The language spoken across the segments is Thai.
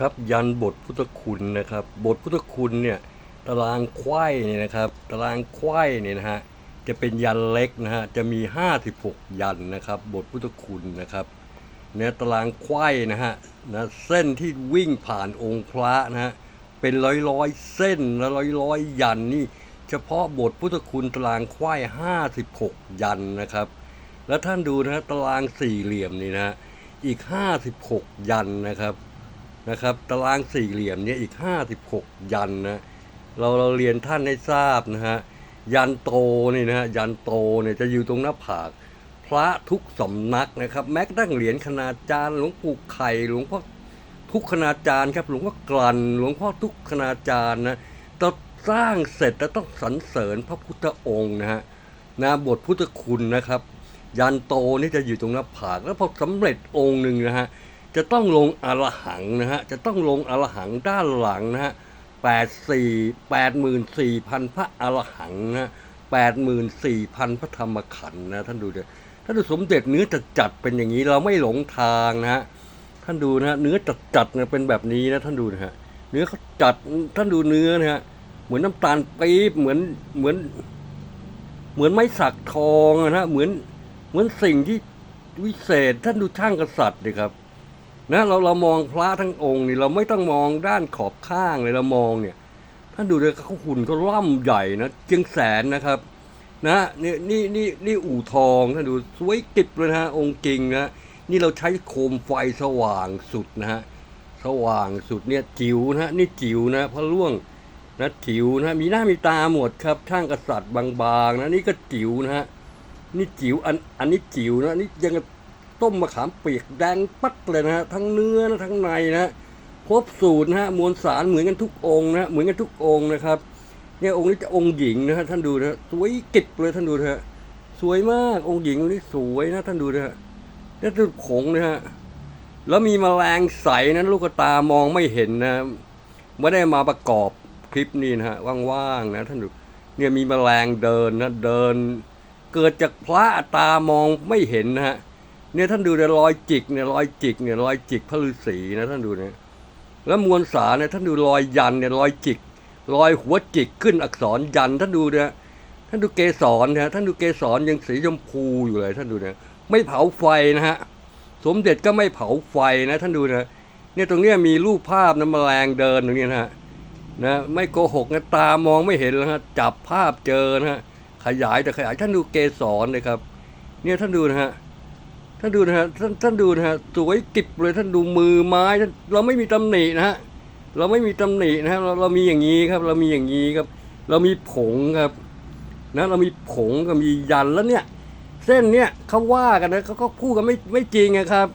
ครับ ยันบทพุทธคุณนะครับ บทพุทธคุณเนี่ยตารางไขว้เนี่ยนะครับ ตารางไขว้เนี่ยนะฮะจะเป็นยันเล็กนะฮะจะมี 56 ยันนะครับ บทพุทธคุณนะครับเนี่ยตารางไขว้นะฮะนะเส้นที่วิ่งผ่านองค์พระนะฮะเป็นร้อยร้อยเส้นและร้อยร้อยยันนี่ เฉพาะบทพุทธคุณตารางไขว้56 ยันนะครับ แล้วท่านดูนะฮะตารางสี่เหลี่ยมนี่นะฮะอีก 56 ยันนะครับ นะครับตารางสี่เหลี่ยมเนี่ยอีก 56 ยันนะเราเราเรียนท่านให้ทราบนะฮะยันโตนี่นะฮะยันโตเนี่ยจะอยู่ตรงหน้าผาก พระทุกสำนักนะครับ แม้กระทั่งเหรียญคณาจารย์หลวงปู่ไข่หลวงพ่อทุกคณาจารย์ครับหลวงพ่อกลั่นหลวงพ่อทุกคณาจารย์นะต้องสร้างเสร็จแล้วต้องสรรเสริญพระพุทธองค์นะฮะนะบทพุทธคุณนะครับ ยันโตนี่จะอยู่ตรงหน้าผากแล้วพอสำเร็จองค์หนึ่งนะฮะ จะต้องลงอรหังนะฮะ จะต้องลงอรหังด้านหลังนะฮะแปดสี่แปดหมื่นสี่พันพระอรหังนะแปดหมื่นสี่พันพระธรรมขันธ์นะท่านดูเถอะท่านดูสมเด็จเนื้อจัดจัดเป็นอย่างนี้เราไม่หลงทางนะฮะท่านดูนะฮะเนื้อจัดจัดเนี่ยเป็นแบบนี้นะท่านดูนะฮะเนื้อเขาจัดท่านดูเนื้อนะฮะเหมือนน้ำตาลปี๊บเหมือนเหมือน เหมือนไม้สักทองนะฮะเหมือนเหมือนสิ่งที่วิเศษท่านดูช่างกษัตริย์ดิครับ นะเราเรามองพระทั้งองค์นี่เราไม่ต้องมองด้านขอบข้างเลยเรามองเนี่ยท่านดูเลยเขาหุ่นเขาล่ำใหญ่นะเจียงแสนนะครับ นะนี่นี่นี่นี่อู่ทองท่านดูสวยกิบเลยนะฮะองค์จริงนะนี่เราใช้โคมไฟสว่างสุดนะฮะสว่างสุดเนี่ยจิ๋วนะฮะนี่จิ๋วนะพระล่วงนะจิ๋วนะมีหน้ามีตาหมดครับช่างกษัตริย์บางๆนะนี่ก็จิ๋วนะฮะนี่จิ๋วอันอันนี้จิ๋วนะนี่ยัง ต้มมะขามเปียกแดงปัดเลยนะฮะทั้งเนื้อนะทั้งในนะครบสูตรนะฮะมวลสารเหมือนกันทุกองนะฮะเหมือนกันทุกองนะครับเนี่ยองค์นี้จะองค์หญิงนะฮะท่านดูนะฮะสวยกิบเลยท่านดูนะฮะสวยมากองค์หญิงองค์นี้สวยนะท่านดูนะฮะแล้วดูผงนะฮะแล้วมีแมลงใสนะลูกตามองไม่เห็นนะไม่ได้มาประกอบคลิปนี้นะฮะว่างๆนะท่านดูเนี่ยมีแมลงเดินนะเดิน เกิดจากพระตามองไม่เห็นนะฮะ เนี่ยท่านดูเนี่ยรอยจิกเนี่ยรอยจิกเนี่ยรอยจิกพระฤาษีนะท่านดูเนี่ยแล้วมวลสารเนี่ยท่านดูรอยยันเนี่ยรอยจิก รอยหัวจิกขึ้นอักษรยันท่านดูเนี่ยท่านดูเกสรนะท่านดูเกสรยังสีชมพูอยู่เลย ท่านดูเนี่ยไม่เผาไฟนะฮะสมเด็จก็ไม่เผาไฟนะ ท่านดูนะเนี่ยตรงเนี้ยมีรูปภาพนะแมลงเดินตรงนี้นะฮะนะไม่โกหกนะตามองไม่เห็นแล้วฮะจับภาพเจอนะฮะขยายแต่ขยายท่านดูเกสรเลยครับ เนี่ยท่านดูนะฮะ ท่านดูนะฮะท่านท่านดูนะฮะสวยกิบเลยท่านดูมือไม้ท่านเราไม่มีตำหนินะฮะเราไม่มีตำหนินะฮะเราเรามีอย่างนี้ครับ เรามีอย่างนี้ครับ เรามีผงครับนะเรามีผงก็มียันแล้วเนี่ย เส้นเนี่ยเขาว่ากันนะเขาก็พูดกันไม่ไม่จริงนะครับ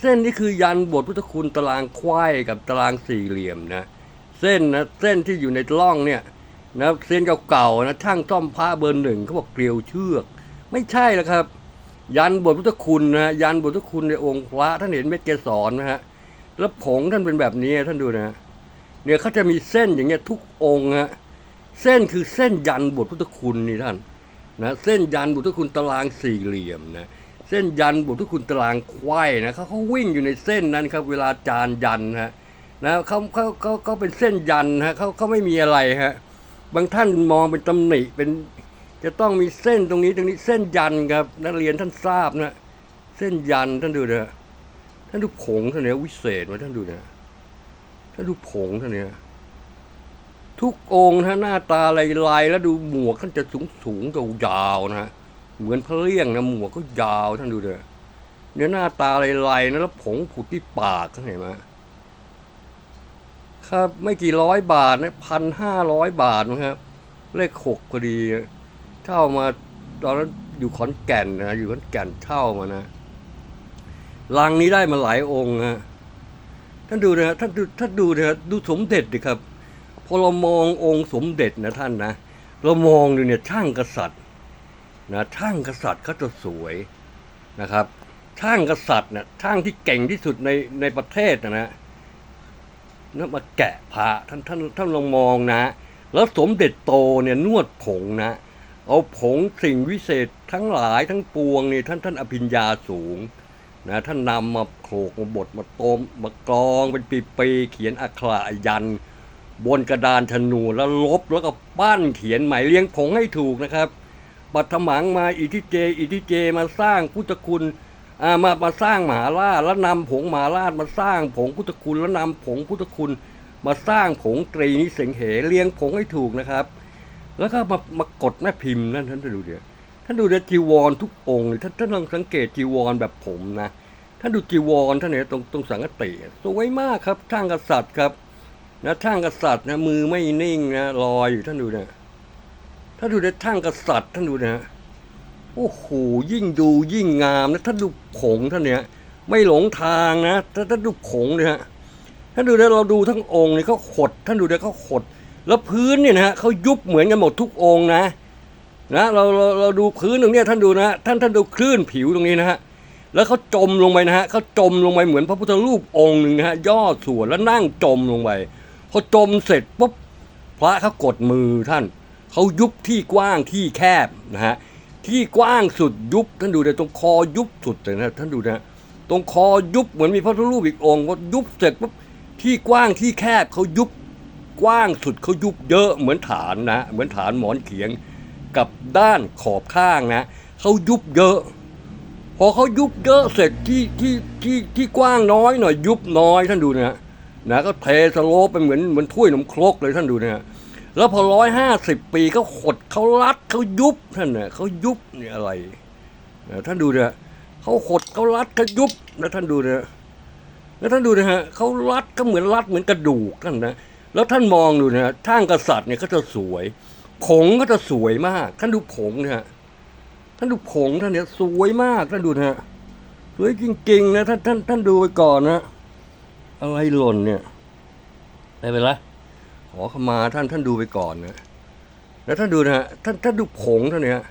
เส้นนี้คือยันบทพุทธคุณตารางควายกับตารางสี่เหลี่ยมนะเส้นนะเส้นที่อยู่ในร่องเนี่ยนะเส้นเก่าๆนะช่างซ่อมผ้าเบอร์หนึ่งเขาบอกเกลียวเชือก ไม่ใช่แล้วครับ ยันบทพุทธคุณนะฮะยันบทพุทธคุณในองค์พระท่านเห็นเม็ดเกสรนะฮะแล้วผงท่านเป็นแบบนี้ท่านดูนะ เนี่ยเขาจะมีเส้นอย่างเงี้ยทุกองค์ฮะเส้นคือเส้นยันบทพุทธคุณนี่ท่านนะเส้นยันบทพุทธคุณตารางสี่เหลี่ยมนะเส้นยันบทพุทธคุณตารางไขว้นะเขาเขาวิ่งอยู่ในเส้นนั้นครับ เวลาจานยันฮะนะเขาเขาเขาเขาเป็นเส้นยันฮะเขาเขาไม่มีอะไรฮะบางท่านมองเป็นตำหนิเป็น จะต้องมีเส้นตรงนี้ตรงนี้เส้นยันครับ นักเรียนท่านทราบนะ เส้นยันท่านดูนะท่านดูผงท่านเนี้ยวิเศษมาท่านดูนะท่านดูผงท่านเนี้ยทุกองค์นะฮะหน้าตาลายๆแล้วดูหมวกท่านจะสูงสูงๆยาวนะเหมือนพระเลี่ยงนะหมวกก็ยาวท่านดูเนะเนี่ยหน้าตาลายๆนะแล้วผงผุดที่ปากท่านเห็นไหมครับไม่กี่ร้อยบาทนะพันห้าร้อยบาทนะครับเลขหกพอดี เช่ามาตอนนั้นอยู่ขอนแก่นนะอยู่ขอนแก่นเช่ามานะลังนี้ได้มาหลายองค์ฮะท่านดูนะท่านดูท่านดูนะฮะดูสมเด็จดิครับพอเรามององค์สมเด็จนะท่านนะเรามองดูเนี่ยช่างกษัตริย์นะช่างกษัตริย์เขาจะสวยนะครับช่างกษัตริย์นะช่างที่เก่งที่สุดในในประเทศนะนะนั่นมาแกะพระท่านท่านท่านลองมองนะ แล้วสมเด็จโตเนี่ยนวดผงนะ เอาผงสิ่งวิเศษทั้งหลายทั้งปวงนี่ท่านท่านอภิญญาสูงนะท่านนำมาโขลกมาบดมาต้มมากรองเป็นปีๆเขียนอักขระยัน บนกระดานธนูแล้วลบแล้วก็ปั้นเขียนใหม่เรียงผงให้ถูกนะครับ ปัทมังมาอิทิเจ อิทิเจมาสร้างพุทธคุณามามาสร้างมหาราชแล้วนำผงมหาราชมาสร้างผงพุทธคุณแล้วนำผงพุทธคุณ มาสร้างผงตรีนิเสงเหเรียงผงให้ถูกนะครับ แล้วก็มามากดแม่พิมพ์นั่นท่านดูเดี๋ยวท่านดูเดี๋ยวจีวรทุกองค์ท่านท่านลองสังเกตจีวรแบบผมนะท่านดูจีวรท่านเนี่ยตรงตรงสังกติสวยมากครับช่างกษัตริย์ครับนะช่างกษัตริย์นะมือไม่นิ่งนะลอยอยู่ท่านดูนะท่านดูเดี๋ยวช่างกษัตริย์ท่านดูนะโอ้โหยิ่งดูยิ่งงามนะท่านดูผงท่านเนี่ยไม่หลงทางนะท่านท่านดูผงเนี่ยฮะท่านดูนะเราดูทั้งองค์นี่เขาขด ท่านดูนะเขาขด แล้วพื้นเนี่ยนะฮะเขายุบเหมือนกันหมดทุกองค์นะนะเราเราเราดูพื้นตรงนี้ท่านดูนะท่านท่านดูคลื่นผิวตรงนี้นะฮะแล้วเขาจมลงไปนะฮะเขาจมลงไปเหมือนพระพุทธรูปองค์หนึ่งนะฮะย่อส่วนแล้วนั่งจมลงไปพอจมเสร็จปุ๊บพระเขากดมือท่านเขายุบที่กว้างที่แคบนะฮะที่กว้างสุดยุบท่านดูนะตรงคอยุบสุดเลยนะท่านดูนะตรงคอยุบเหมือนมีพระพุทธรูปอีกองค์พอยุบเสร็จปุ๊บที่กว้างที่แคบเขายุบ กว้างสุดเขายุบเยอะเหมือนฐานนะ เหมือนฐานหมอนเขียงกับด้านขอบข้างนะเขายุบเยอะ พอเขายุบเยอะเสร็จที่ที่ที่ที่กว้างน้อยหน่อยยุบน้อยท่านดูนะนะก็เทสโลปไปเหมือนเหมือนถ้วยนมครกเลยท่านดูนะแล้วพอร้อยห้าสิบปีเขาขดเขารัดเขายุบท่านน่ะเขายุบเนี่ยอะไรนะท่านดูนะเขาขดเขารัดเขายุบนะท่านดูนะแล้วท่านดูนะฮะเขารัดก็เหมือนรัดเหมือนกระดูกท่านนะ แล้วท่านมองดูนะฮะท่างกษัตริย์เนี่ยก็จะสวย ผงก็จะสวยมาก ท่านดูผงนะฮะท่านดูผงท่านเนี่ยสวยมากท่านดูนะฮะสวยจริงๆนะท่านท่านท่านดูไปก่อนนะ อะไรหล่นเนี่ยได้ไปละขอขมาท่านท่านดูไปก่อนนะแล้วท่านดูนะฮะท่านท่านดูผงท่านเนี่ย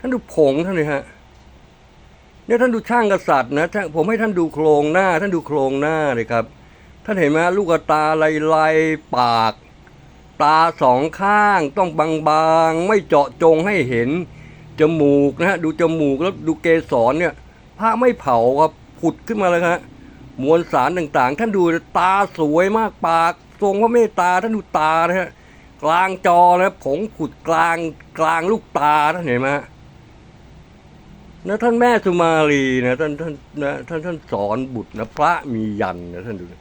ท่านดูผงท่านเนี่ยฮะเนี่ยท่านดูช่างกษัตริย์นะช่างผมให้ท่านดูโครงหน้า ท่านดูโครงหน้าเลยครับ ท่านเห็นไหมลูกตาลายลายๆปาก ตาสองข้างต้องบางๆ ไม่เจาะจงให้เห็น จมูกนะฮะดูจมูกแล้วดูเกสรเนี่ยผ้าไม่เผาครับผุดขึ้นมาเลยครับมวลสารต่างๆ ท่านดูตาสวยมากปากทรงพระเมตตาท่านดูตานะฮะกลางจอนะผงผุดกลางกลางลูกตาท่านเห็นไหมฮะนะท่านแม่สุมาลีนะท่านท่านนะท่านท่านสอนบุตรนะพระมียันนะท่านดูนะ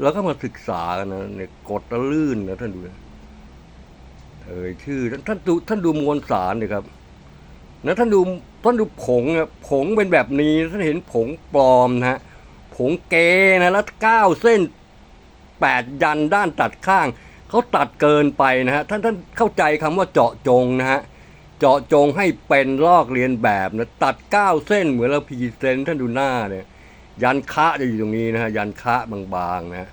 แล้วก็มาศึกษากันนะเนี่ยกดตะลื่นนะท่านดูเอ่ยชื่อท่านท่านดูท่านดูมวลสารเลยครับนะท่านดูท่านดูผงอะผงเป็นแบบนี้ท่านเห็นผงปลอมนะฮะผงเกนะแล้วเก้าเส้นแปดยันด้านตัดข้างเขาตัดเกินไปนะฮะท่านท่านเข้าใจคำว่าเจาะจงนะฮะเจาะจงให้เป็นลอกเรียนแบบนะตัดเก้าเส้นเหมือนเราพีเซนท่านดูหน้าเนี่ย ยันคะจะอยู่ตรงนี้นะฮะยันคะบางๆนะ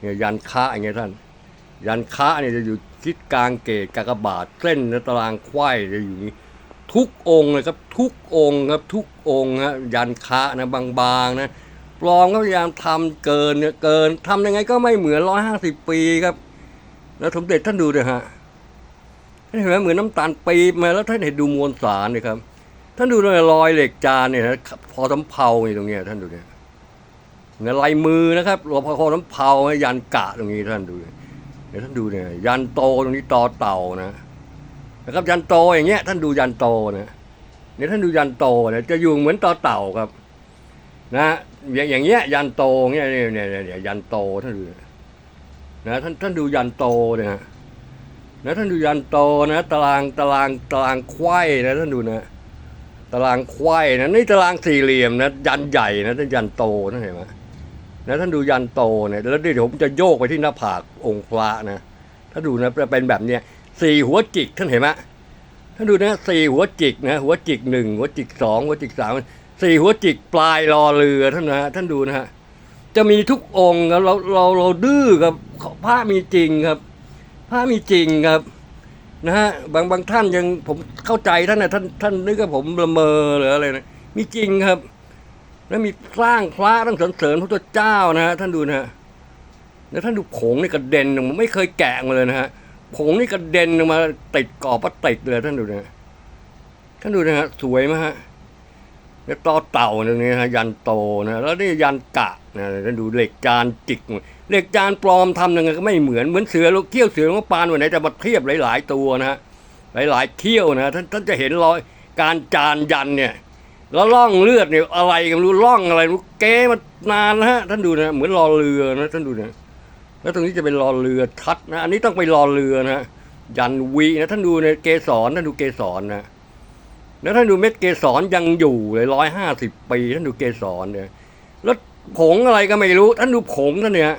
เนี่ยยันคะอย่างเงี้ยท่าน ยันคะเนี่ยจะอยู่ทิศกลางเกตกากบาทเส้นนะตารางไขว้จะอยู่นี้ ทุกองค์เลยครับทุกองค์ครับทุกองค์ฮะยันคะนะบางๆนะปลอมก็พยายามทำเกินเนี่ยเกินทำยังไงก็ไม่เหมือนร้อยห้าสิบปีครับ แล้วสมเด็จท่านดูเลยฮะท่านเห็นไหมเหมือนน้ำตาลปีบมาแล้วท่านเห็นดูมวลสารเนี่ยครับ ท่านดูเลยรอยเหล็กจานเนี่ยนะพอสำเภาอยู่ตรงเนี้ยท่านดูเนี่ยเนี่ยลายมือนะครับรอพอสำเภายันกะตรงนี้ท่านดูเนี่ยเดี๋ยวท่านดูเนี่ยยันโตตรงนี้ตอเต่านะนะครับยันโตอย่างเงี้ยท่านดูยันโตนะเนี่ยท่านดูยันโตเนี่ยจะอยู่เหมือนตอเต่าครับนะอย่างอย่างเงี้ยยันโตเงี้ยเนี่ยเนี่ยเนี่ยยันโตท่านดูนะท่านท่านดูยันโตเนี่ยนะท่านดูยันโตนะตารางตารางตารางไขว้นะท่านดูนะ ตารางไขว้นะนี่ตารางสี่เหลี่ยมนะยันใหญ่นะท่านยันโตนะเห็นไหมนะท่านดูยันโตเนี่ยแล้วเดี๋ยวผมจะโยกไปที่หน้าผากองค์พระนะถ้าดูนะเป็นแบบเนี้ยสี่หัวจิกท่านเห็นไหมท่านดูนะสี่หัวจิกนะหัวจิกหนึ่งหัวจิกสองหัวจิกสามสี่หัวจิกปลายรอเรือท่านนะท่านดูนะฮะจะมีทุกองค์ครับเราเราเราดื้อครับพระมีจริงครับพระมีจริงครับ นะฮะบางบางท่านยังผมเข้าใจท่านนะท่านท่านนึกว่าผมละเมอหรืออะไรนะมีจริงครับ แล้วมีสร้างพระต้องสรรเสริญพระเจ้านะฮะท่านดูนะฮะแล้วท่านดูผงนี่กระเด็นออกมาไม่เคยแกะมาเลยนะฮะผงนี่กระเด็นออกมาติดกอบพลาสติกเลยท่านดูนะท่านดูนะฮะสวยไหมฮะเนี่ยต่อเต่าตรงนี้ฮะยันโตนะแล้วนี่ยันกะนะท่านดูเหล็กจานจิก เหล็กจานปลอมทำยังไงก็ไม่เหมือนเหมือนเสือลูกเขี้ยวเสือลูกปานวันไหนจะมาเทียบหลาย ๆ ตัวนะฮะหลาย ๆเขี้ยวนะท่านท่านจะเห็นรอยการจานยันเนี่ยแล้วล่องเลือดเนี่ยอะไรกันไม่รู้ล่องอะไรรู้เก้มานานนะฮะท่านดูนะเหมือนรอเรือนะท่านดูนะแล้วตรงนี้จะเป็นรอเรือทัดนะอันนี้ต้องไปรอเรือนะยันวีนะท่านดูในเกสรท่านดูเกสรนะแล้วท่านดูเม็ดเกสรยังอยู่เลยร้อยห้าสิบปีท่านดูเกสรเนี่ยแล้วผงอะไรก็ไม่รู้ ท่านดูผงท่านเนี่ย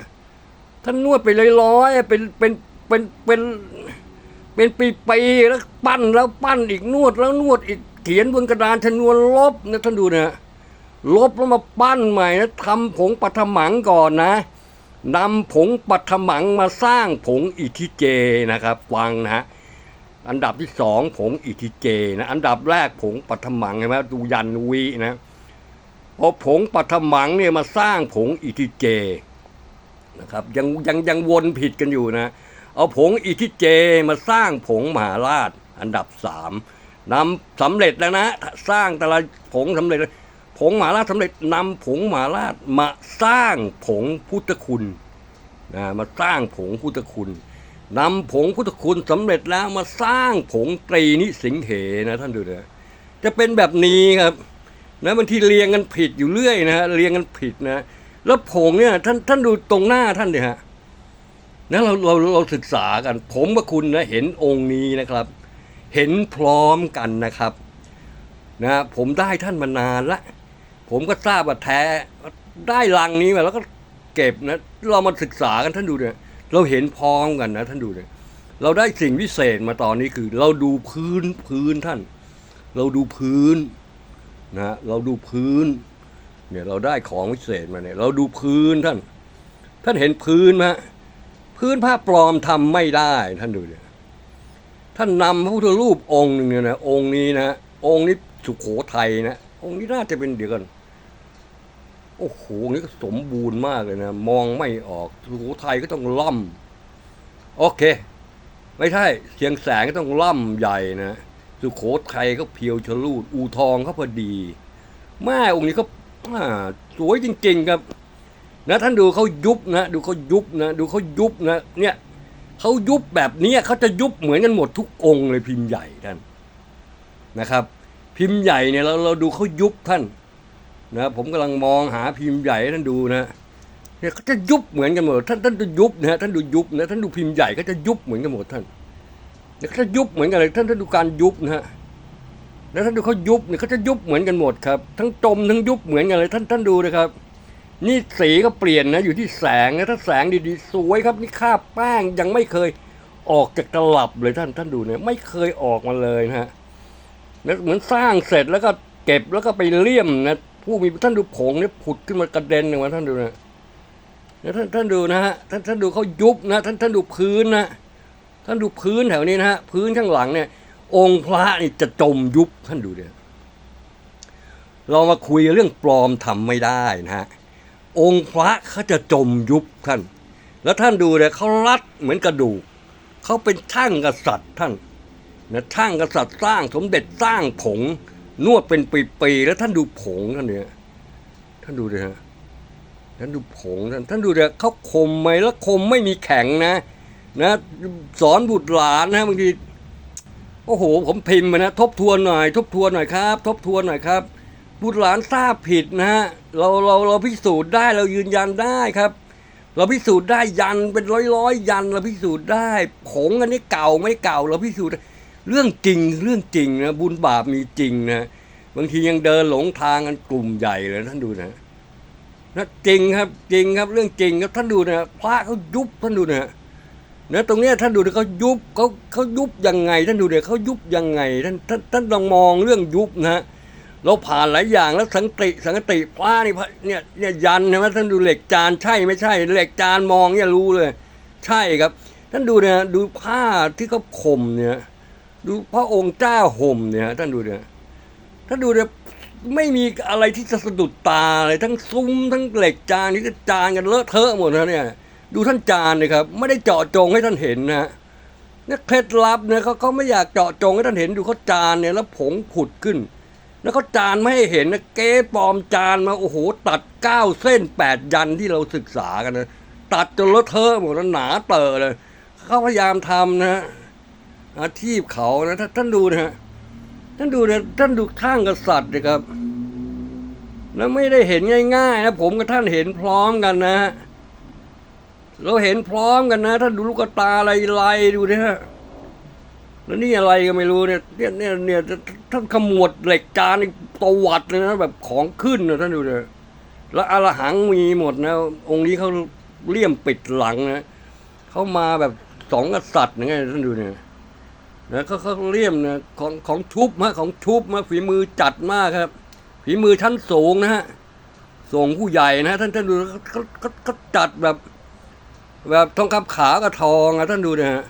ท่านนวดไปเลยร้อยๆเป็นเป็นเป็นเป็นเป็นปีๆแล้วปั้นแล้วปั้นอีกนวดแล้วนวดอีกเขียนบนกระดานชนวนลบนะท่านดูนะลบแล้วมาปั้นใหม่นะทำผงปัทมังก่อนนะนำผงปัทมังมาสร้างผงอิทิเจนะครับฟังนะฮะอันดับที่สองผงอิทิเจนะอันดับแรกผงปัทมังใช่ไหมดูยันวีนะพอผงปัทมังเนี่ยมาสร้างผงอิทิเจ นะครับยังยังยังวนผิดกันอยู่นะ เอาผงอิทิเจมาสร้างผงมหาราชอันดับสามนำสำเร็จแล้วนะ สร้างแต่ละผงสำเร็จแล้วผงมหาราชสำเร็จนำผงมหาราชมาสร้างผงพุทธคุณนะมาสร้างผงพุทธคุณนำผงพุทธคุณสำเร็จแล้วมาสร้างผงตรีนิสิงเหนะท่านดูนะจะเป็นแบบนี้ครับนะบางทีเรียงกันผิดอยู่เรื่อยนะฮะเรียงกันผิดนะ แล้วผงเนี่ยท่านท่านดูตรงหน้าท่านดิฮะนะเราเราเราศึกษากัน ผมกับคุณนะเห็นองค์นี้นะครับ เห็นพร้อมกันนะครับนะผมได้ท่านมานานละผมก็ทราบว่าแท้ได้ลังนี้มาแล้วก็เก็บนะเรามาศึกษากันท่านดูเนี่ยเราเห็นพร้อมกันนะท่านดูเนี่ยเราได้สิ่งวิเศษมาตอนนี้คือ เราดูพื้นพื้นท่าน เราดูพื้นนะเราดูพื้น เนี่ยเราได้ของวิเศษมาเนี่ยเราดูพื้นท่าน ท่านเห็นพื้นไหมพื้นผ้าปลอมทำไม่ได้ท่านดูเนี่ยท่านนำพระพุทธรูปองค์หนึ่งเนี่ยนะองค์นี้นะองค์นี้สุโขทัยนะองค์นี้น่าจะเป็นเดี๋ยวกันโอ้โหองค์นี้ก็สมบูรณ์มากเลยนะ มองไม่ออกสุโขทัยก็ต้องล่ำโอเค ไม่ใช่เชียงแสงก็ต้องล่ำใหญ่นะสุโขทัยก็เพียวชลูดอูทองเขาพอดีแม่องค์นี้เขา อ่าสวยจริงๆครับนะท่านดูเขายุบนะดูเขายุบนะดูเขายุบนะเนี่ยเขายุบแบบนี้เขาจะยุบเหมือนกันหมดทุกองค์เลยพิมพ์ใหญ่ท่านนะครับ พิมพ์ใหญ่เนี่ยเราเราดูเขายุบท่านนะผมกำลังมองหาพิมพ์ใหญ่ท่านดูนะเนี่ยเขาจะยุบเหมือนกันหมดท่านท่านดูยุบนะท่านดูยุบนะท่านดูพิมพ์ใหญ่ก็จะยุบเหมือนกันหมดท่านเนี่ยเขาจะยุบเหมือนกันเลยท่านท่านดูการยุบนะฮะ แล้วท่านดูเขายุบเนี่ยเขาจะยุบเหมือนกันหมดครับ ทั้งจมทั้งยุบเหมือนกันเลยท่านท่านดูนะครับ นี่สีก็เปลี่ยนนะอยู่ที่แสงนะถ้าแสงดีๆ สวยครับนี่ค่าแป้งยังไม่เคยออกจากตลับเลยท่านท่านดูเนี่ยไม่เคยออกมาเลยนะฮะแล้วเหมือนสร้างเสร็จแล้วก็เก็บแล้วก็ไปเลี่ยมนะผู้มีท่านดูผงเนี่ยผุดขึ้นมากระเด็นออกมาท่านดูนะแล้วท่านท่านดูนะฮะท่านท่านดูเขายุบนะ ท่านท่านดูพื้นนะท่านดูพื้นแถวนี้นะฮะพื้นข้างหลังเนี่ย องค์พระนี่จะจมยุบท่านดูเนี่ยเรามาคุยเรื่องปลอมทำไม่ได้นะฮะองค์พระเขาจะจมยุบท่าน แล้วท่านดูเนี่ยเขารัดเหมือนกระดูกเขาเป็นช่างกษัตริย์ท่านนะช่างกษัตริย์สร้างสมเด็จสร้างผง นวดเป็นปีๆแล้วท่านดูผงท่านเนี่ยท่านดูเลยฮะท่านดูผงท่านท่านดูเนี่ยเขาคมไหมแล้วคมไม่มีแข็งนะ นะ สอนบุตรหลานนะบางที โอ้โห ผมพิมพ์มานะ ทบทวนหน่อย ทบทวนหน่อยครับ ทบทวนหน่อยครับบุตรหลานทราบผิดนะฮะเราเราเราพิสูจน์ได้เรายืนยันได้ครับ เราพิสูจน์ได้ยันเป็นร้อยร้อยยันเราพิสูจน์ได้ผงอันนี้เก่าไม่เก่า เราพิสูจน์เรื่องจริงเรื่องจริงนะบุญบาปมีจริงนะบางทียังเดินหลงทางกันกลุ่มใหญ่เลยท่านดูนะนะจริงครับจริงครับเรื่องจริงครับท่านดูนะพระเขายุบท่านดูนะ นะตรงเนี้ยท่านดูนะเขายุบเขาเขายุบยังไง ท่านดูเนี่ยเขายุบยังไงท่านท่านท่านลองมองเรื่องยุบนะเราผ่านหลายอย่างแล้วสังติสังติพระนี่พระเนี่ยเนี่ยยันใช่ไหมท่านดูเหล็กจานใช่ไม่ใช่ เหล็กจานมองเนี่ยรู้เลย ใช่ครับ ท่านดูเนี่ยดูผ้าที่เขาข่มเนี่ย ดูพระองค์เจ้าห่มเนี่ย ท่านดูเนี่ยท่านดูเนี่ยไม่มีอะไรที่จะสะดุดตาเลยทั้งซุ้มทั้งเหล็กจานนี่ก็จานกันเลอะเทอะหมดนะเนี่ย ดูท่านจานเลยครับ ไม่ได้เจาะจงให้ท่านเห็นนะเนี่ยเคล็ดลับเนี่ยเขาเขาไม่อยากเจาะจงให้ท่านเห็นดูเขาจานเนี่ยแล้วผงผุดขึ้น แล้วก็จานไม่ให้เห็นนะเก๊ปลอมจานมาโอ้โห ตัดเก้าเส้นแปดยันที่เราศึกษากันนะตัดจนเลอะเทอะหมดแล้วหนาเตอะเลยเขาพยายามทำนะอาชีพเขานะท่านท่านดูนะฮะท่านดูนะท่านดูข้างกษัตริย์นะครับ แล้วไม่ได้เห็นง่ายๆนะผมกับท่านเห็นพร้อมกันนะฮะ เราเห็นพร้อมกันนะท่านดูลูกตาอะไรลายดูนะแล้วนี่อะไรก็ไม่รู้เนี่ยเนี่ยเนี่ยเนี่ยท่านขมวดเหล็กจานตวัดเลยนะแบบของขึ้นนะท่านดูเลยแล้วอรหังมีหมดนะ องค์นี้เขาเลี่ยมปิดหลังนะเขามาแบบสองกษัตริย์นะไงท่านดูเนี่ยนะเขาเขาเลี่ยมนะของของชุบฮะของชุบมาฝีมือจัดมากครับฝีมือชั้นสูงนะฮะส่งผู้ใหญ่นะ ท่านท่านดูเขาเขาจัดแบบ แบบทองคำขาวกับทองอะท่านดูนะฮะ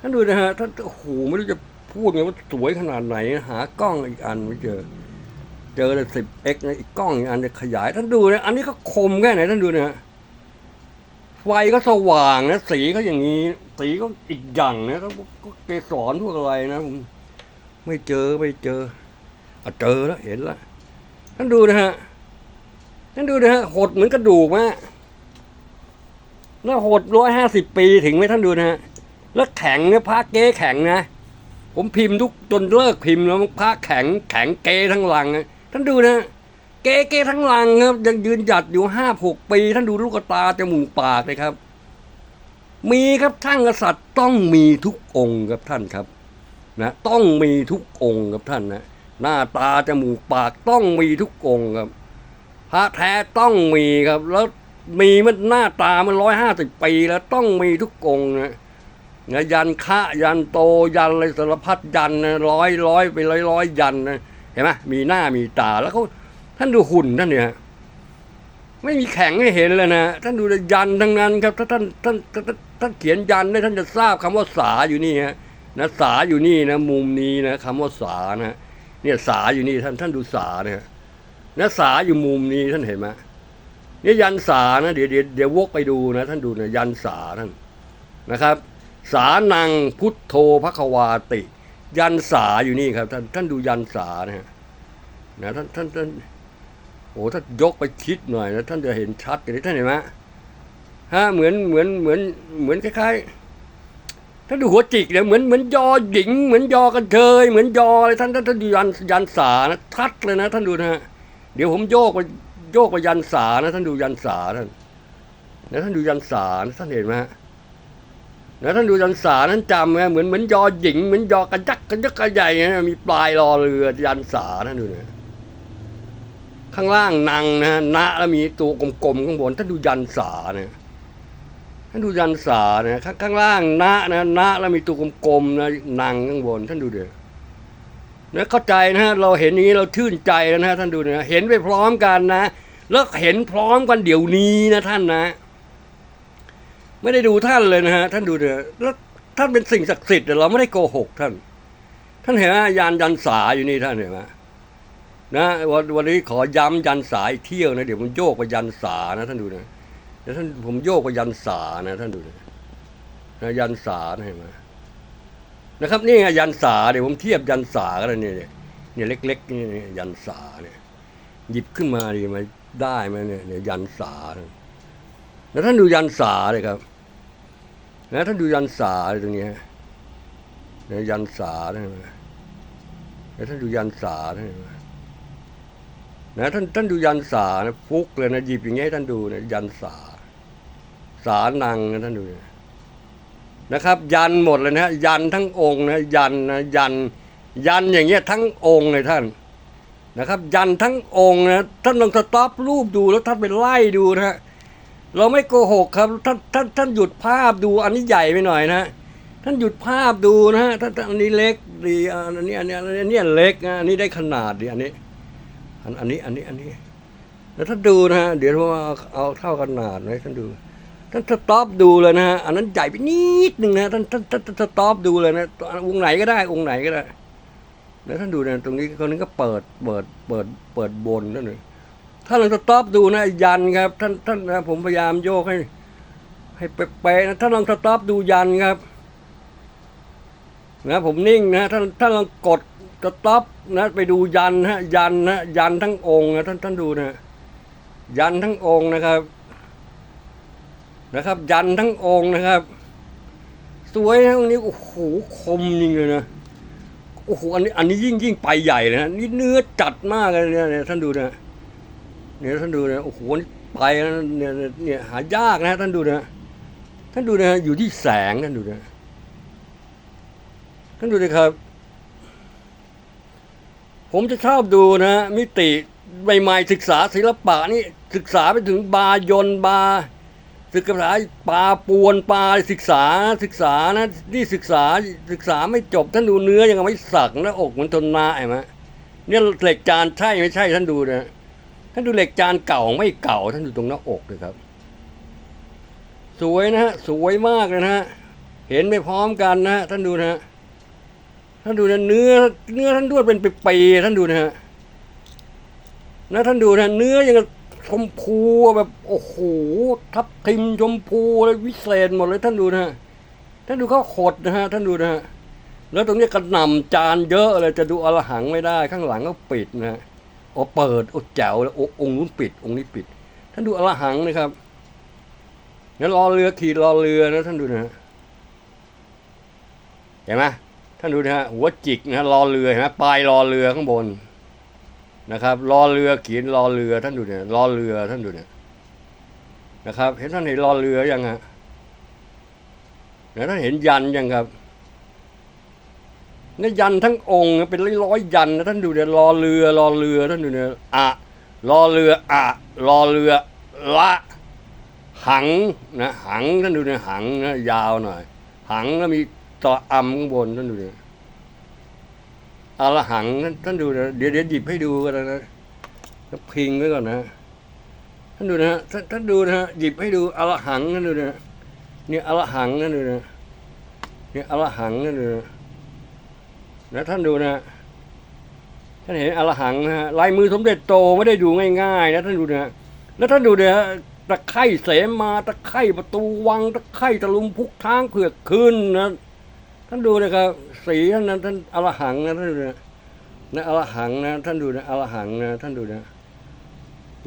ท่านดูนะฮะท่านโอ้โหไม่รู้จะพูดไงว่าสวยขนาดไหน หากล้องอีกอันไม่เจอ เจอเลยสิบเอ็กนะอีกกล้องอีกอันจะขยาย ท่านดูนะอันนี้ก็คมแค่ไหนท่านดูนะฮะไฟก็สว่างนะสีก็อย่างนี้ สีก็อีกอย่างนะก็เกสรพวกอะไรนะผมไม่เจอไม่เจออเจอแล้วเห็นแล้วท่านดูนะฮะท่านดูนะฮะหดเหมือนกระดูกมาก แล้วหดร้อยห้าสิบปีถึงไหมท่านดูนะฮะแล้วแข็งเนี่ยพระเก้แข็งนะ ผมพิมพ์ทุกจนเลิกพิมพ์แล้วพระแข็งแข็งเก้ทั้งหลังนะท่านดูนะ เก้เก้ทั้งหลังครับยังยืนหยัดอยู่ห้าหกปี ท่านดูลูกตาจมูกปากเลยครับ มีครับท่านกษัตริย์ต้องมีทุกองค์ครับท่านครับนะต้องมีทุกองค์ครับท่านนะหน้าตาจมูกปากต้องมีทุกองค์ครับ พระแท้ต้องมีครับแล้ว มีมันหน้าตามันร้อยห้าสิบปีแล้วต้องมีทุกองนะนะยันคะยันโตยันอะไรสารพัดยันนะร้อยร้อยไปร้อยร้อยยันนะเห็นไหมมีหน้ามีตาแล้วเขาท่านดูหุ่นท่านเนี่ยไม่มีแข็งให้เห็นเลยนะท่านดูยันทั้งนั้นครับถ้าท่านท่านท่านท่านเขียนยันได้ท่านจะทราบคำว่าสาอยู่นี่ฮะนะสาอยู่นี่นะมุมนี้นะคำว่าสานะเนี่ยสาอยู่นี่ท่านท่านดูสาเนี่ยนะสาอยู่มุมนี้ท่านเห็นไหม นี่ยันสานะเดี๋ยวเดี๋ยวเดี๋ยววกไปดูนะ ท่านดูนะยันสาท่านนะครับ สานังพุทโธภควาติ ยันสาอยู่นี่ครับท่านท่านดูยันสานะฮะนะท่านท่านท่านโอ้ท่านยกไปคิดหน่อยนะท่านจะเห็นชัดกันท่านเห็นไหมฮะเหมือนเหมือนเหมือนเหมือนคล้ายๆท่านดูหัวจิกเนี่ยเหมือนเหมือนยอหญิง เหมือนยอกันเทยเหมือนยออะไรท่านท่านท่านดูยันยันสานะทัดเลยนะ ท่านดูนะฮะเดี๋ยวผมโยกไป โยกไปยันสานะท่านดูยันสาท่านนะท่านดูยันสานะท่านเห็นไหมฮะนะท่านดูยันสานั้นจำไหมเหมือนเหมือนยอหญิงเหมือนยอกระจักกระยักกระใหญ่นะมีปลายรอเรือยันสาท่านดูนะข้างล่างนางนะนะแล้วมีตัวกลมๆข้างบนท่านดูยันสาเนี่ยท่านดูยันสาเนี่ยข้างข้างล่างนะนะนะแล้วมีตัวกลมๆนะนางข้างบนท่านดูเดี๋ยว นะเข้าใจนะฮะเราเห็นอย่างนี้เราชื่นใจแล้วนะท่านดูนะเห็นไปพร้อมกันนะแล้วเห็นพร้อมกันเดี๋ยวนี้นะท่านนะ ไม่ได้ดูท่านเลยนะฮะท่านดูเถอะแล้วท่านเป็นสิ่งศักดิ์สิทธิ์เราไม่ได้โกหกท่าน ท่านเห็นไหมยานยันสาอยู่นี่ท่านเห็นไหมนะวันวันนี้ขอย้ำยันสาอีกเที่ยวนะเดี๋ยวผมโยกไปยันสานะท่านดูนะเดี๋ยวท่านผมโยกไปยันสานะท่านดูนะยันสาเห็นไหม นะครับนี่ไงยันสาเดี๋ยวผมเทียบยันสากันเลยเนี่ยเนี่ยเนี่ยเล็กๆนี่ยันสาเนี่ยหยิบขึ้นมาดีไหมได้ไหมเนี่ยเนี่ยยันสาเนี่ยแล้วท่านดูยันสาเลยครับนะท่านดูยันสาเลยตรงนี้เนี่ยยันสาได้ไหมแล้วท่านดูยันสาได้ไหมนะท่านท่านดูยันสานะฟุกเลยนะหยิบอย่างเงี้ยท่านดูเนะยันสาสานังนะท่านดูนะ นะครับ ยันหมดเลยนะยันทั้งองค์นะยันนะยันยันอย่างเงี้ยทั้งองค์เลยท่านนะครับ ยันทั้งองค์นะท่านลองสต็อปรูปดูแล้วท่านไปไล่ดูนะฮะเราไม่โกหกครับท่านท่านท่านหยุดภาพดูอันนี้ใหญ่ไปหน่อยนะท่านหยุดภาพดูนะฮะท่านอันนี้เล็กดีอันนี้อันนี้อันนี้เล็กนะอันนี้ได้ขนาดดีอันนี้อันอันนี้อันนี้อันนี้แล้วท่านดูนะฮะเดี๋ยวผมเอาเอาเท่าขนาดนะท่านดู ท่านสต็อปดูเลยนะฮะอันนั้นใหญ่ไปนิดหนึ่งนะท่านท่านท่านท่านสต็อปดูเลยนะองค์ไหนก็ได้องค์ไหนก็ได้ แล้วท่านดูนะตรงนี้คนนี้ก็เปิดเปิดเปิดเปิดบนนั่นเลยถ้าเราสต็อปดูนะยันครับ ท่านท่านนะผมพยายามโยกให้ ให้เป๊ะๆนะถ้านลองสต็อปดูยันครับนะผมนิ่งนะถ้าถ้านลองกดสต็อปนะไปดูยันฮะยันนะยันทั้งองค์นะท่านท่านดูนะยันทั้งองค์นะครับ นะครับ ยันทั้งองค์นะครับ สวยนะองนี้โอ้โหคมจริงเลยนะโอ้โหอันนี้อันนี้ยิ่งยิ่งไปใหญ่เลยนะนี่เนื้อจัดมากเลยเนี่ยท่านดูนะเนี่ยท่านดูนะโอ้โหนี่ไปนะเนี่ยเนี่ยเนี่ยหายากนะท่านดูนะท่านดูนะอยู่ที่แสงท่านดูนะท่านดูเลยครับ ผมจะชอบดูนะ มิติใหม่ๆศึกษาศิลปะนี่ศึกษาไปถึงบายนบา ศึกษาปลาปวนปลาศึกษาศึกษานะนี่ศึกษาศึกษาไม่จบท่านดูเนื้อยังไม่สักนะอกมันทนนาไอ้มะเนี่ยเหล็กจานใช่ไม่ใช่ท่านดูนะท่านดูเหล็กจานเก่าไม่เก่า ท่านดูตรงหน้าอกเลยครับ สวยนะฮะสวยมากเลยนะฮะเห็นไปพร้อมกันนะฮะท่านดูนะฮะท่านดูนะเนื้อเนื้อท่านด้วยเป็นปีๆท่านดูนะฮะนะท่านดูนะเนื้อยัง ชมพูแบบโอ้โหทับทิมชมพูเลยวิเศษหมดเลยท่านดูนะฮะท่านดูเขาขดนะฮะท่านดูนะฮะแล้วตรงนี้กระหน่ำจานเยอะเลยจะดูอรหังไม่ได้ ข้างหลังก็ปิดนะฮะโอ้เปิดโอ้แจ๋วแล้วโอ้องค์นู้นปิด องค์นี้ปิด ท่านดูอรหังนะครับงั้นรอเรือขี่รอเรือนะท่านดูนะฮะเห็นไหมท่านดูนะฮะหัวจิกนะรอเรือเห็นไหมปลายรอเรือข้างบน นะครับรอเรือเขียนรอเรือท่านดูเนี่ยรอเรือท่านดูเนี่ยนะครับ เห็นท่านเห็นรอเรือยังฮะแล้วท่านเห็นยันยังครับนี่ยันทั้งองค์เป็นร้อยยันนะท่านดูเนี่ยรอเรือรอเรือท่านดูเนี่ยอะรอเรืออะรอเรือละหังนะหังท่านดูเนี่ยหังนะยาวหน่อย หังแล้วมีตออำข้างบนท่านดูเนี่ย อรหังท่านท่านดูนะเดี๋ยวเดี๋ยวหยิบให้ดูกันนะแล้วพิงไว้ก่อนนะท่านดูนะฮะท่านท่านดูนะฮะหยิบให้ดูอรหังท่านดูนะเนี่ยอรหังท่านดูนะเนี่ยอรหังท่านดูนะนะท่านดูนะท่านเห็นอรหังนะฮะลายมือสมเด็จโตไม่ได้ดูง่ายๆนะท่านดูนะแล้วท่านดูนะฮะตะไคร่เสมาตะไคร่ประตูวังตะไคร่ตะลุมพุกทางเผือกขึ้นนะ ท่านดูนะครับสีท่านนั้นท่านอรหังนะท่านดูนะนะอรหังนะท่านดูนะอรหังนะท่านดูนะ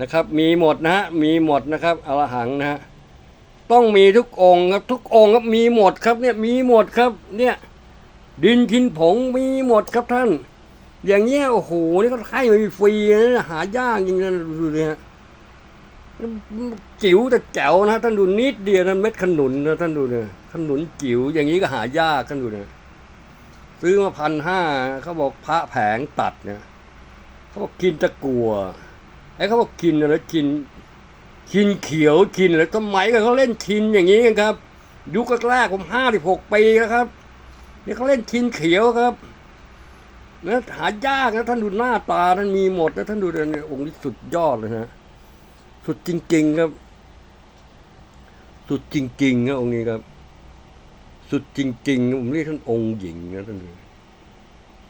นะครับ มีหมดนะฮะมีหมดนะครับอรหังนะฮะต้องมีทุกองค์ครับทุกองค์ครับมีหมดครับเนี่ยมีหมดครับ เนี่ย ดินทินผงมีหมดครับท่าน อย่างเงี้ยโอ้โหนี่ก็ให้ม่ฟรีนะหายากจริงนะดูเนี่ยจิ๋วแต่แจ๋วนะท่านดูนิดเดียวนะเม็ดขนุนนะท่านดูเนี่ย ขนุนจิ๋วอย่างนี้ก็หายากท่านดูเนี่ยซื้อมาพันห้าเขาบอกพระแผงตัดเนี่ยเขาบอกกินตะกัวไอ้เขาบอกกินอะไรกินกินเขียวกินอะไรสมัยก็เขาเล่นชินอย่างนี้กันครับ ยุคแรกผมห้าสิบหกปีแล้วครับนี่เขาเล่นชินเขียวครับนะหายากนะท่านดูหน้าตาท่านมีหมดนะท่านดูเนี่ยองค์นี้สุดยอดเลยนะสุดจริง ๆ ครับ สุดจริงๆนะองค์นี้ครับ สุดจริงๆผมเรียกท่านองค์หญิงนะท่านดู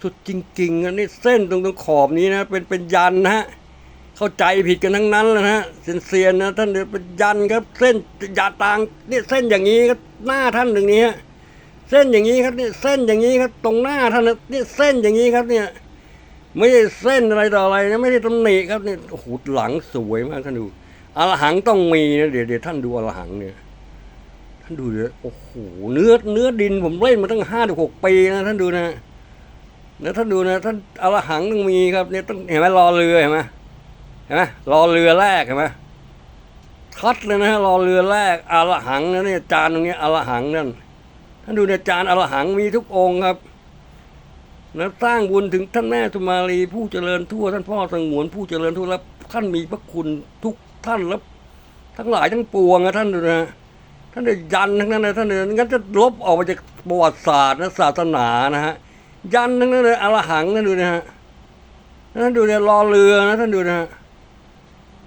สุดจริงๆนะนี่เส้นตรงตรงขอบนี้นะ เป็นเป็นยันนะฮะเข้าใจผิดกันทั้งนั้นแล้วนะฮะเซียนเซียนนะท่านเนี่ยเป็นยันครับ เส้นยาตางเนี่ยเส้นอย่างนี้ครับหน้าท่านตรงนี้ฮะเส้นอย่างนี้ครับเนี่ยเส้นอย่างนี้ครับ ตรงหน้าท่านนะเนี่ยเส้นอย่างนี้ครับเนี่ย ไม่ใช่เส้นอะไรต่ออะไรนะไม่ได้ตำหนิครับเนี่ยโอ้โหหลังสวยมากท่านดูอรหังต้องมีนะเดี๋ยวเดี๋ยวท่านดูอรหังเนี่ย ดูเลยโอ้โหเนื้อเนื้อดินผมเล่นมาตั้งห้าถึงหกปีนะท่านดูนะนะท่านดูนะท่านอรหังต้องมีครับเนี่ยต้องเห็นไหมรอเรือเห็นไหมเห็นไหมรอเรือแรกเห็นไหมทัดเลยนะรอเรือแรกอรหังนะเนี่ยจานตรงนี้อรหังนั่นท่านดูเนี่ยจานอรหังมีทุกองค์ครับแล้วสร้างบุญถึงท่านแม่สุมาลีผู้เจริญทั่วท่านพ่อสงวนผู้เจริญทั่วแล้วท่านมีพระคุณทุกท่านแล้วทั้งหลายทั้งปวงนะท่านดูนะานได้ยันทั้งนั้นนะท่านเนี่ยงั้นจะลบออกมาจากประวัติศาสตร์นะศาสนานะฮะยันทั้งนั้นเลยอรหังท่านดูนะฮะท่านดูเนี่ยรอเรือนะท่านดูนะฮะ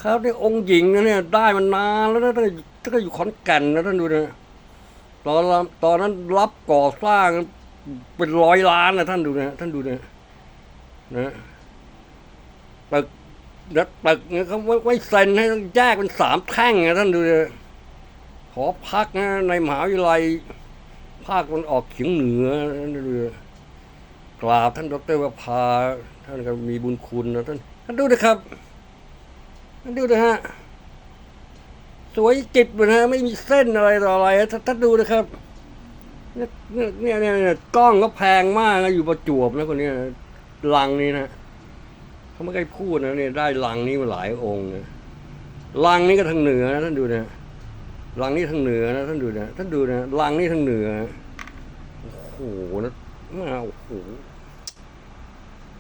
ครับนี่องค์หญิงนะเนี่ยได้มันนานแล้วนะท่านท่านก็อยู่ขอนแก่นนะท่านดูนะตอนตอนนั้นรับก่อสร้างเป็นร้อยล้านนะท่านดูนะท่านดูนะนะตึกนะตึกเนี่ยเขาไว้ไว้เซ็นให้แยกเป็นสามแท่งนะท่านดูนะ หอพักนะในมหาวิทยาลัย ภาคตะวันออกเฉียงเหนือท่นดูนะกราบท่านดรวภาท่านก็มีบุญคุณนะท่านท่านดูนะครับท่านดูนะฮะสวยจิบเลยนะฮะไม่มีเส้นอะไรต่ออะไรท่านท่านดูนะครับเนี่ยเนี่ยเนี่ยกล้องก็แพงมากนะอยู่ประจวบนะคนนี้ลังนี้นะเขาไม่ได้พูดนะเนี่ยได้ลังนี้มาหลายองค์นะลังนี้ก็ทางเหนือนะท่านดูนะ ลังนี้ทางเหนือนะท่านดูนะท่านดูนะลังนี้ทางเหนือโอ้โหนะมาโอ้โห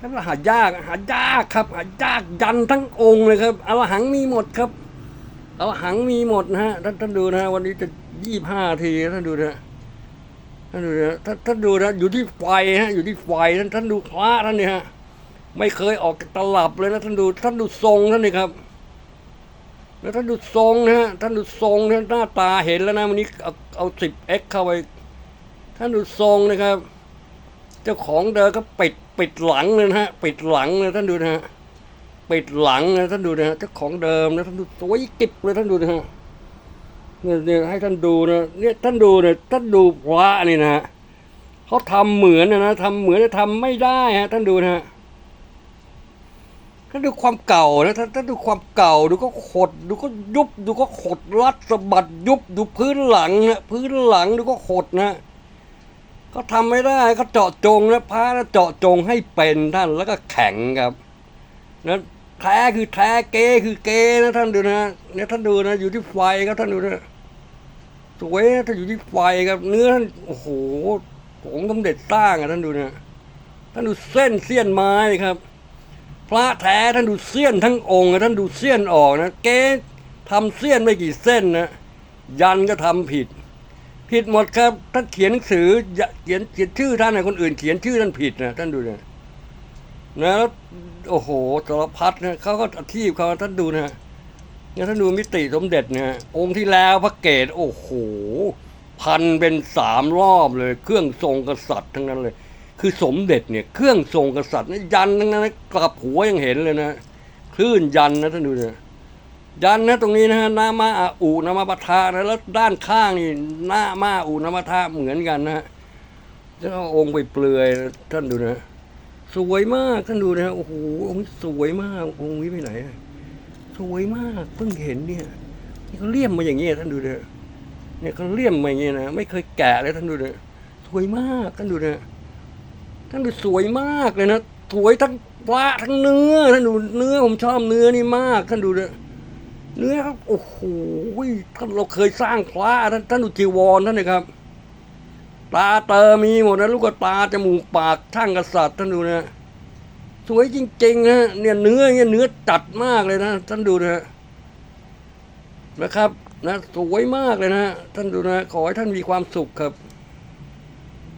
นั่นหายากหายากครับ หายากยันทั้งองค์เลยครับอรหังมีหมดครับอรหังมีหมดนะฮะท่านท่านดูนะวันนี้จะยี่ห้าทีท่านดูนะท่านดูนะท่านท่านดูนะอยู่ที่ไฟฮะอยู่ที่ไฟท่านท่านดูพระท่านเนี่ยฮะไม่เคยออกตลับเลยนะท่านดูท่านดูทรงท่านนี่ครับ แล้วท่านดูทรงนะฮะท่านดูทรงท่านหน้าตาเห็นแล้วนะวันนี้เอาเอาสิบเอ็กเข้าไปท่านดูทรงนะครับ เจ้าของเดิมก็ปิดปิดหลังเลยนะฮะปิดหลังเลยท่านดูนะฮะปิดหลังนะท่านดูนะฮะเจ้าของเดิมนะท่านดูสวยกิบเลยท่านดูนะฮะเนี่ยเนี่ยให้ท่านดูนะเนี่ยท่านดูเนี่ยท่านดูพระนี่นะฮะเขาทำเหมือนนะนะทำเหมือนแต่ทำไม่ได้ฮะท่านดูนะฮะ ท่าดูความเก่านะท่านท่าดูความเก่าดูก็ขดดูก็ยุบดูก็ขดรัดสะบัดยุบดูพื้นหลังนะพื้นหลังดูก็ขดนะก็ทำไม่ได้ก็เจาะจงนะพระนะเจาะจงให้เป็นท่านแล้วก็แข็งครับนะแท้คือแท้เกคือเกนะท่านดูนะเนี่ยท่านดูนะอยู่ที่ไฟครับท่านดูนะสวยนะถ้าอยู่ที่ไฟครับ เนื้อท่านโอ้โหของสมเด็จสร้างอะท่านดูนะท่านดูเส้นเสี้ยนไม้ครับ พระแท้ท่านดูเสี้ยนทั้งองค์ท่านดูเสี้ยนออกนะเก๊ทำเสี้ยนไม่กี่เส้นนะยันก็ทำผิด ผิดหมดครับท่านเขียนหนังสือเขียนเขียนชื่อท่านนะคนอื่น เขียนชื่อท่านผิดนะท่านดูนะนะแล้วโอ้โหสารพัดนะเขาก็อาชีพเขาท่านดูนะเนี่ยท่านดูมิติสมเด็จเนะองค์ที่แล้วพระเกศโอ้โห พันเป็นสามรอบเลย เครื่องทรงกษัตริย์ทั้งนั้นเลย คือสมเด็จเนี่ยเครื่องทรงกษัตริย์นะยันทั้งนั้นนะกลับหัวยังเห็นเลยนะคลื่นยันนะท่านดูนะยันนะตรงนี้นะฮะหน้ามาอาอูนามาปะทะนะแล้วด้านข้างนี่หน้ามาอูนามาทะเหมือนกันนะฮะแล้วเอาองค์ไปเปลือยนะท่านดูนะสวยมากท่านดูนะโอ้โหองค์สวยมาก องค์นี้ไปไหนสวยมากเพิ่งเห็นเนี่ยนี่เขาเลี่ยมมาอย่างเงี้ยท่านดูนะเนี่ยเขาเลี่ยมมาอย่างเงี้ยนะไม่เคยแกะเลยท่านดูเนะสวยมากท่านดูนะ ท่านดูสวยมากเลยนะสวยทั้งปลาทั้งเนื้อท่านดูเนื้อผมชอบเนื้อนี่มาก ท่านดูเนื้อครับโอ้โหท่านเราเคยสร้างพระท่านท่านดูจีวรท่านนะครับตาเตอมีหมดนะลูกตาจมูกปากช่างกษัตริย์ท่านดูนะสวยจริงๆนะเนี่ยเนื้อเนี่ยเนื้อจัดมากเลยนะท่านดูนะนะครับนะสวยมากเลยนะท่านดูนะขอให้ท่านมีความสุขครับ